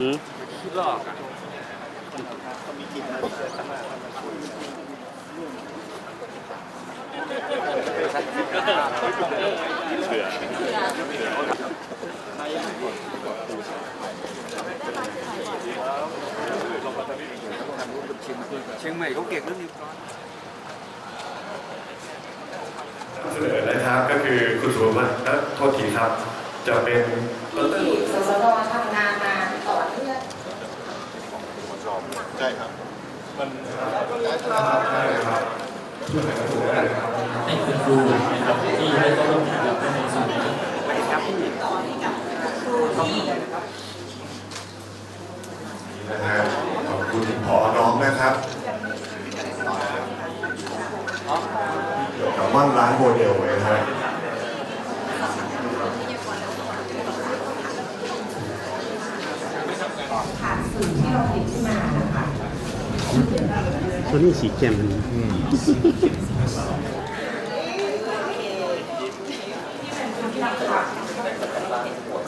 เชียงใหม่เขาเก่งเรื่องนี้เสนอนะครับก็คือคุณสุวัฒน์เอ่อโทษทีครับ จะเป็นลอตเตอรี่ สสรทำงานมาต่อเนื่อง ใช่ครับ มัน ให้คุณค รูนะครับที่ให้เขาร่วมงานกับในส่วนนี้นะฮะขอบคุณพอน้องนะครับเกี่ยวกับม่อนร้านโมเดลเลยนะฮะผ่านสื่อที่เราผลิตขึ้นมานะคะ ตัว นี้สีเข้ม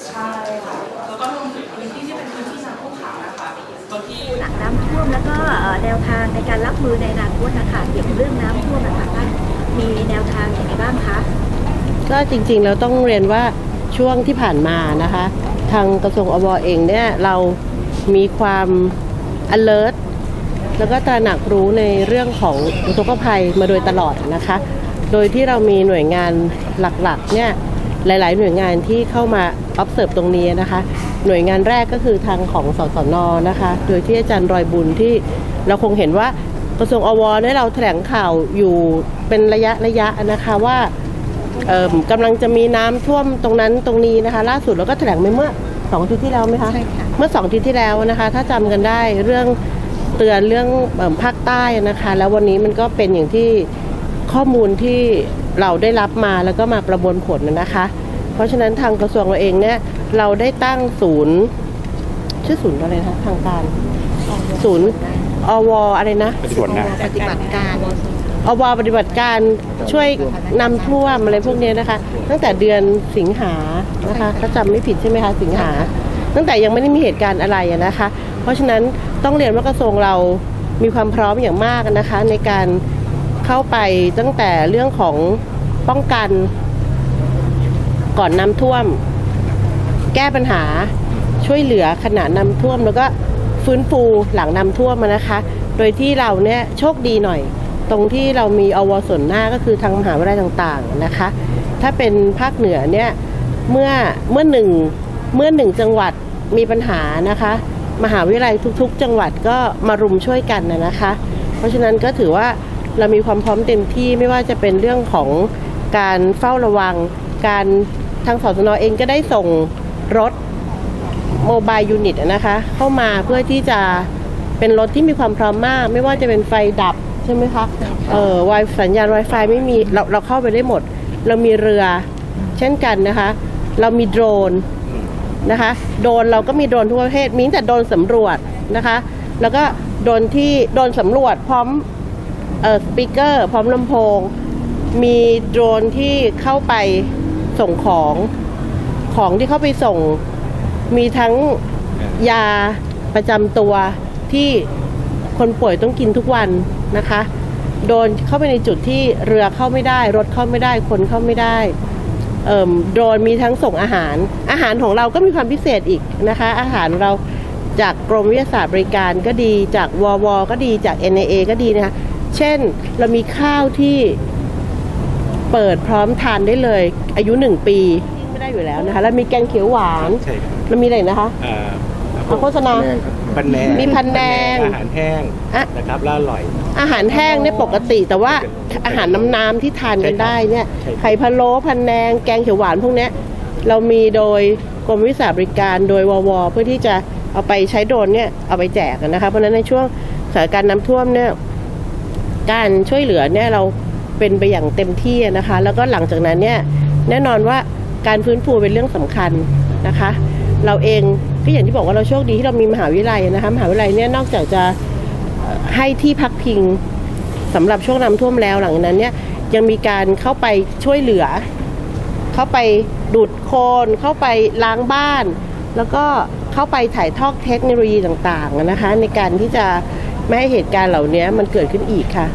ใช่ค่ะแล้วก็รวมถึงพื้นที่ที่เป็นพื้นที่น้ำท่วมขังนะคะบางทีหลังน้ำท่วมแล้วก็แนวทางในการรับมือในอนาคตนะคะเกี่ยวกับเรื่องน้ำท่วมนะคะท่านมีแนวทางอย่างไรบ้างคะก็จริงๆเราต้องเรียนว่าช่วงที่ผ่านมานะคะ ทางกระทรวงอวเองเนี่ยเรามีความ alert แล้วก็ตระหนักรู้ในเรื่องของอุทกภัยมาโดยตลอดนะคะ โดยที่เรามีหน่วยงานหลักๆเนี่ย หลาย ๆ หน่วยงานที่เข้ามา observe ตรงนี้นะคะ หน่วยงานแรกก็คือทางของสสนนะคะ โดยที่อาจารย์รอยบุญที่เราคงเห็นว่ากระทรวงอวเนี่ยเราแถลงข่าวอยู่เป็นระยะระยะนะคะว่าเอิ่มกำลังจะมีน้ำท่วมตรงนั้นตรงนี้นะคะ ล่าสุดเราก็แถลงไปเมื่อสองอาทิตย์ที่แล้วไหมคะใช่ค่ะเมื่อสองอาทิตย์ที่แล้วนะคะ ถ้าจำกันได้เรื่องเตือนเรื่องเอิ่มภาคใต้นะคะ แล้ววันนี้มันก็เป็นอย่างที่ ข้อมูลที่เราได้รับมาแล้วก็มาประมวลผลนะคะ เพราะฉะนั้นทางกระทรวงเราเองเนี่ยเราได้ตั้งศูนย์ ชื่อศูนย์อะไรนะคะทางการ ศูนย์อวอะไรนะส่วนนะปฏิบัติการอวปฏิบัติการช่วยนำท่วมอะไรพวกเนี้ยนะคะ ตั้งแต่เดือนสิงหานะคะถ้าจำไม่ผิดใช่ไหมคะสิงหา ตั้งแต่ยังไม่ได้มีเหตุการณ์อะไรอะนะคะ เพราะฉะนั้นต้องเรียนว่ากระทรวงเรามีความพร้อมอย่างมากนะคะ ในการ เข้าไปตั้งแต่เรื่องของป้องกันก่อนน้ำท่วม แก้ปัญหาช่วยเหลือขณะน้ำท่วม แล้วก็ฟื้นฟูหลังน้ำท่วมอะนะคะ โดยที่เราเนี่ยโชคดีหน่อย ตรงที่เรามีอวส่วนหน้าก็คือทางมหาวิทยาลัยต่างๆนะคะ ถ้าเป็นภาคเหนือเนี่ยเมื่อเมื่อหนึ่งเมื่อหนึ่งจังหวัดมีปัญหานะคะ มหาวิทยาลัยทุก ๆ จังหวัดก็มารุมช่วยกันนะคะ เพราะฉะนั้นก็ถือว่า เรามีความพร้อมเต็มที่ไม่ว่าจะเป็นเรื่องของการเฝ้าระวัง การทางสสนเองก็ได้ส่งรถโมบายยูนิตนะคะเข้ามาเพื่อที่จะเป็นรถที่มีความพร้อมมาก ไม่ว่าจะเป็นไฟดับใช่ไหมคะเออวายสัญญาณ Wi-Fi ไม่มีเราเราเข้าไปได้หมด เรามีเรือเช่นกันนะคะ เรามีโดรนนะคะโดรนเราก็มีโดรนทุกประเภทมีแต่โดรนสำรวจนะคะ แล้วก็โดรนที่โดรนสำรวจพร้อม เออสปีกเกอร์พร้อมลำโพง มีโดรนที่เข้าไปส่งของของที่เข้าไปส่ง มีทั้งยาประจำตัวที่คนป่วยต้องกินทุกวันนะคะ โดนเข้าไปในจุดที่เรือเข้าไม่ได้ รถเข้าไม่ได้คนเข้าไม่ได้เออโดรนมีทั้งส่งอาหาร อาหารของเราก็มีความพิเศษอีกนะคะ อาหารเราจากกรมวิทยาศาสตร์บริการก็ดีจากววก็ดีจาก NAA ก็ดีนะคะ เช่นเรามีข้าวที่เปิดพร้อมทานได้เลย อายุหนึ่งปีไม่ได้อยู่แล้วนะคะ แล้วมีแกงเขียวหวานใช่ครับแล้วมีอะไรอีกนะคะเอ่อเอาโฆษณา พันแนงมีพันแนงอาหารแห้งอะ นะครับแล้วอร่อย อาหารแห้งเนี่ยปกติ แต่ว่าอาหารน้ำน้ำๆที่ทานกันได้เนี่ยใช่ครับ ไข่พะโล้พันแนง แกงเขียวหวานพวกเนี้ยเรามีโดยกรมวิสาหบริการโดยววเพื่อที่จะเอาไปใช้โดรนเนี่ยเอาไปแจกกันนะคะเพราะฉะนั้นในช่วงสถานการณ์น้ำท่วมเนี่ย การช่วยเหลือเนี่ยเราเป็นไปอย่างเต็มที่นะคะ แล้วก็หลังจากนั้นเนี่ยแน่นอนว่าการฟื้นฟูเป็นเรื่องสำคัญนะคะ เราเองก็อย่างที่บอกว่าเราโชคดีที่เรามีมหาวิทยาลัยนะคะมหาวิทยาลัยเนี่ยนอกจากจะให้ที่พักพิงสำหรับช่วงน้ำท่วมแล้วหลังจากนั้นเนี่ยยังมีการเข้าไปช่วยเหลือ เข้าไปดูดโคลนเข้าไปล้างบ้าน แล้วก็เข้าไปถ่ายทอดเทคโนโลยีต่างๆนะคะ ในการที่จะ ไม่ให้เหตุการณ์เหล่านี้มันเกิดขึ้นอีกค่ะ